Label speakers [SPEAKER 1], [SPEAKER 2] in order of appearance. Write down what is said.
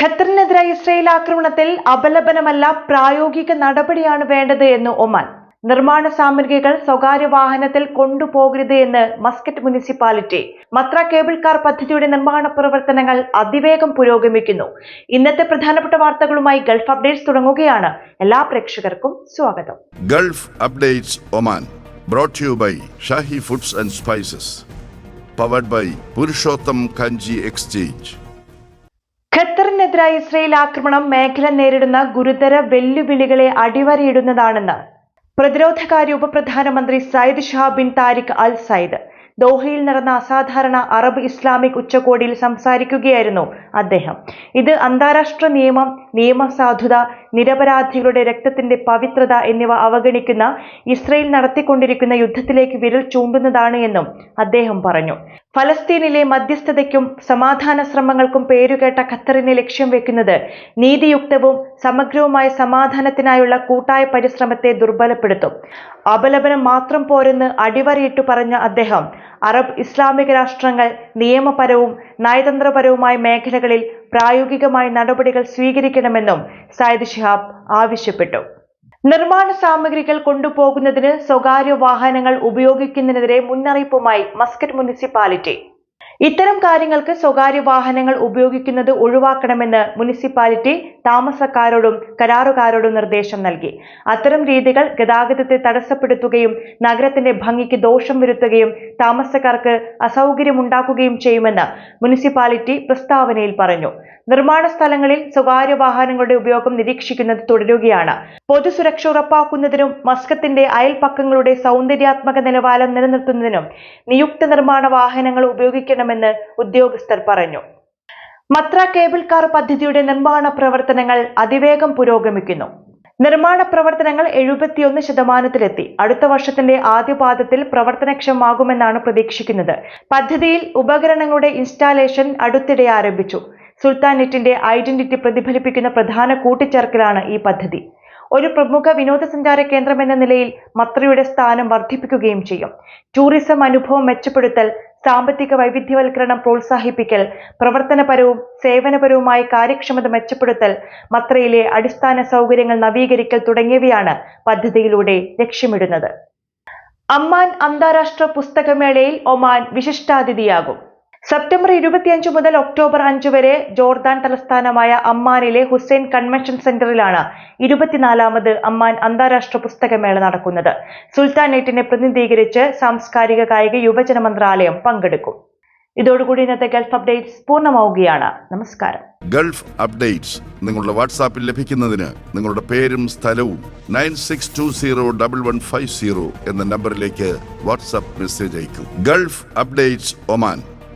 [SPEAKER 1] ഖത്തറിനെതിരെ Israel ആക്രമണത്തിൽ അപലപനമല്ല പ്രായോഗിക നടപടിയാണ് വേണ്ടത് എന്ന് ഒമാൻ. നിർമ്മാണ സാമഗ്രികൾ സ്വകാര്യ വാഹനത്തിൽ കൊണ്ടുപോകരുത് എന്ന് മസ്കറ്റ് മുനിസിപ്പാലിറ്റി. മത്ര കേബിൾ കാർ പദ്ധതിയുടെ നിർമ്മാണ പ്രവർത്തനങ്ങൾ അതിവേഗം പുരോഗമിക്കുന്നു. ഇന്നത്തെ പ്രധാനപ്പെട്ട വാർത്തകളുമായി ഗൾഫ് അപ്ഡേറ്റ്സ് തുടങ്ങുകയാണ്. എല്ലാ പ്രേക്ഷകർക്കും സ്വാഗതം.
[SPEAKER 2] Gulf updates Oman brought to by Shahi foods and spices powered by Purushottam Kanji Kanji
[SPEAKER 1] ഖത്തറിനെതിരായ ഇസ്രയേൽ ആക്രമണം മേഖല നേരിടുന്ന ഗുരുതര വെല്ലുവിളികളെ അടിവരയിടുന്നതാണെന്ന് പ്രതിരോധകാര്യ ഉപപ്രധാനമന്ത്രി Sayyid Shah bin Tariq Al Sayyid. ദോഹയിൽ നടന്ന അസാധാരണ അറബ് ഇസ്ലാമിക് ഉച്ചകോടിയിൽ സംസാരിക്കുകയായിരുന്നു അദ്ദേഹം. ഇത് അന്താരാഷ്ട്ര നിയമം നിയമസാധുത നിരപരാധികളുടെ രക്തത്തിന്റെ പവിത്രത എന്നിവ അവഗണിക്കുന്ന ഇസ്രയേൽ നടത്തിക്കൊണ്ടിരിക്കുന്ന യുദ്ധത്തിലേക്ക് വിരൽ ചൂണ്ടുന്നതാണ് എന്നും അദ്ദേഹം പറഞ്ഞു. ഫലസ്തീനിലെ മധ്യസ്ഥതയ്ക്കും സമാധാന ശ്രമങ്ങൾക്കും പേരുകേട്ട ഖത്തറിനെ ലക്ഷ്യം വെക്കുന്നത് നീതിയുക്തവും സമഗ്രവുമായ സമാധാനത്തിനായുള്ള കൂട്ടായ പരിശ്രമത്തെ ദുർബലപ്പെടുത്തും. അപലപനം മാത്രം പോരെന്ന് അടിവരയിട്ടു പറഞ്ഞ അദ്ദേഹം അറബ് ഇസ്ലാമിക രാഷ്ട്രങ്ങൾ നിയമപരവും നയതന്ത്രപരവുമായ മേഖലകളിൽ പ്രായോഗികമായ നടപടികൾ സ്വീകരിക്കണമെന്നും സയ്യിദ് ഷിഹാബ് ആവശ്യപ്പെട്ടു. നിർമ്മാണ സാമഗ്രികൾ കൊണ്ടുപോകുന്നതിന് സ്വകാര്യ വാഹനങ്ങൾ ഉപയോഗിക്കുന്നതിനെതിരെ മുന്നറിയിപ്പുമായി മസ്കറ്റ് മുനിസിപ്പാലിറ്റി. ഇത്തരം കാര്യങ്ങൾക്ക് സ്വകാര്യ വാഹനങ്ങൾ ഉപയോഗിക്കുന്നത് ഒഴിവാക്കണമെന്ന് മുനിസിപ്പാലിറ്റി താമസക്കാരോടും കരാറുകാരോടും നിർദ്ദേശം നൽകി. അത്തരം രീതികൾ ഗതാഗതത്തെ തടസ്സപ്പെടുത്തുകയും നഗരത്തിന്റെ ഭംഗിക്ക് ദോഷം വരുത്തുകയും താമസക്കാർക്ക് അസൗകര്യമുണ്ടാക്കുകയും ചെയ്യുമെന്ന് മുനിസിപ്പാലിറ്റി പ്രസ്താവനയിൽ പറഞ്ഞു. നിർമ്മാണ സ്ഥലങ്ങളിൽ സ്വകാര്യ വാഹനങ്ങളുടെ ഉപയോഗം നിരീക്ഷിക്കുന്നത് തുടരുകയാണ്. പൊതുസുരക്ഷ ഉറപ്പാക്കുന്നതിനും മസ്കത്തിന്റെ അയൽപക്കങ്ങളുടെ സൗന്ദര്യാത്മക നിലവാരം നിലനിർത്തുന്നതിനും നിയുക്ത നിർമ്മാണ വാഹനങ്ങൾ ഉപയോഗിക്കണമെന്ന് ഉദ്യോഗസ്ഥർ പറഞ്ഞു. മത്ര കേബിൾ കാർ പദ്ധതിയുടെ നിർമ്മാണ പ്രവർത്തനങ്ങൾ അതിവേഗം പുരോഗമിക്കുന്നു. നിർമ്മാണ പ്രവർത്തനങ്ങൾ എഴുപത്തിയൊന്ന് ശതമാനത്തിലെത്തി. അടുത്ത വർഷത്തിന്റെ ആദ്യപാദത്തിൽ പ്രവർത്തനക്ഷമമാകുമെന്നാണ് പ്രതീക്ഷിക്കുന്നത്. പദ്ധതിയിൽ ഉപകരണങ്ങളുടെ ഇൻസ്റ്റാളേഷൻ അടുത്തിടെ ആരംഭിച്ചു. സുൽത്താൻ നെറ്റിന്റെ ഐഡന്റിറ്റി പ്രതിഫലിപ്പിക്കുന്ന പ്രധാന കൂട്ടിച്ചേർക്കലാണ് ഈ പദ്ധതി. ഒരു പ്രമുഖ വിനോദസഞ്ചാര കേന്ദ്രം എന്ന നിലയിൽ മത്രയുടെ സ്ഥാനം വർദ്ധിപ്പിക്കുകയും ചെയ്യും. ടൂറിസം അനുഭവം മെച്ചപ്പെടുത്തൽ സാമ്പത്തിക വൈവിധ്യവൽക്കരണം പ്രോത്സാഹിപ്പിക്കൽ പ്രവർത്തനപരവും സേവനപരവുമായ കാര്യക്ഷമത മെച്ചപ്പെടുത്തൽ മത്രയിലെ അടിസ്ഥാന സൗകര്യങ്ങൾ നവീകരിക്കൽ തുടങ്ങിയവയാണ് പദ്ധതിയിലൂടെ ലക്ഷ്യമിടുന്നത്. അമ്മാൻ അന്താരാഷ്ട്ര പുസ്തകമേളയിൽ ഒമാൻ വിശിഷ്ടാതിഥിയാകും. സെപ്റ്റംബർ ഇരുപത്തിയഞ്ച് മുതൽ ഒക്ടോബർ അഞ്ച് വരെ ജോർദാൻ തലസ്ഥാനമായ അമ്മാനിലെ ഹുസൈൻ കൺവെൻഷൻ സെന്ററിലാണ് ഇരുപത്തിനാലാമത് അമ്മാൻ അന്താരാഷ്ട്ര പുസ്തകമേള നടക്കുന്നത്. സുൽത്താനേറ്റിനെ പ്രതിനിധീകരിച്ച് സാംസ്കാരിക കായിക യുവജന മന്ത്രാലയം പങ്കെടുക്കും. ഇതോടുകൂടി ഇന്നത്തെ ഗൾഫ് അപ്ഡേറ്റ്സ് പൂർണമാവുകയാണ്. നമസ്കാരം.
[SPEAKER 2] ഗൾഫ് അപ്ഡേറ്റ്സ് നിങ്ങളുടെ വാട്സാപ്പിൽ ലഭിക്കുന്നതിന് നിങ്ങളുടെ പേരും സ്ഥലവും nine six two zero double one five zero എന്ന നമ്പറിലേക്ക് വാട്സാപ്പ് മെസ്സേജ് അയക്കും. Gulf updates Oman.